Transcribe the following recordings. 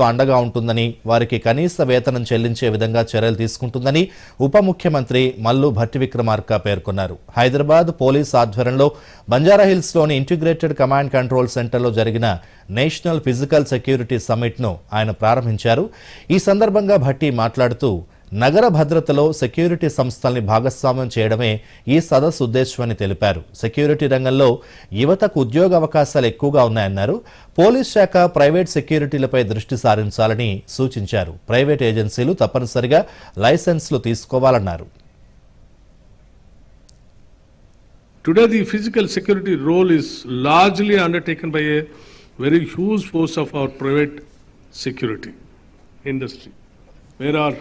అండగా ఉంటుందని వారికి కనీస వేతనం చెల్లించే విధంగా చర్యలు తీసుకుంటుందని ఉప ముఖ్యమంత్రి మల్లు భట్టి విక్రమార్క పేర్కొన్నారు. హైదరాబాద్ పోలీస్ ఆధ్వర్యంలో బంజారాహిల్స్లోని ఇంటిగ్రేటెడ్ కమాండ్ కంట్రోల్ సెంటర్లో జరిగిన నేషనల్ ఫిజికల్ సెక్యూరిటీ సమ్మిట్ను ఆయన ప్రారంభించారు. ఈ సందర్భంగా భట్టి మాట్లాడుతూ నగర భద్రతలో సెక్యూరిటీ సంస్థల్ని భాగస్వామ్యం చేయడమే ఈ సదస్సు ఉద్దేశమని తెలిపారు. సెక్యూరిటీ రంగంలో యువతకు ఉద్యోగ అవకాశాలు ఎక్కువగా ఉన్నాయన్నారు. పోలీస్ శాఖ ప్రైవేట్ సెక్యూరిటీలపై దృష్టి సారించాలని సూచించారు. ప్రైవేట్ ఏజెన్సీలు తప్పనిసరిగా లైసెన్స్లు తీసుకోవాలన్నారు. Today, the physical security role is largely undertaken by a very huge force of our private security industry. Where our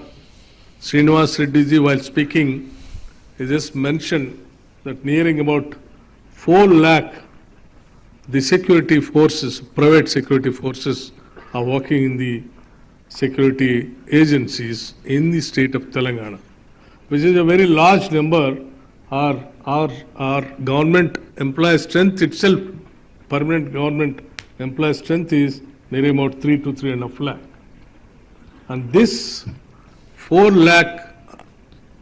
Srinivas Reddy ji, while speaking, he just mentioned that nearing about 4 lakh the security forces, private security forces are working in the security agencies in the state of Telangana, which is a very large number. Our, our, our government employee strength itself, permanent government employee strength is nearly about 3 to 3 and a half lakh. And this 4 lakh,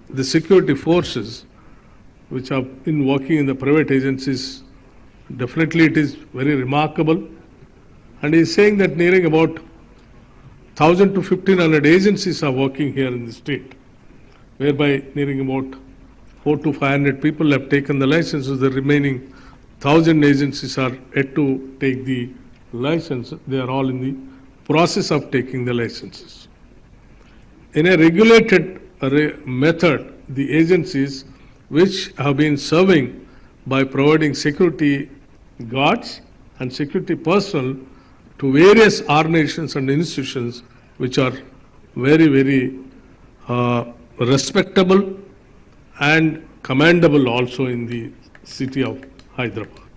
the security forces which are in working in the private agencies, definitely it is very remarkable. And he is saying that nearing about 1000 to 1500 agencies are working here in the state, whereby nearing about 4 to 500 people have taken the licenses. The remaining 1000 agencies are yet to take the license. They are all in the process of taking the licenses. In a regulated method, the agencies which have been serving by providing security guards and security personnel to various organizations and institutions which are very, very uh, respectable and commendable also in the city of Hyderabad.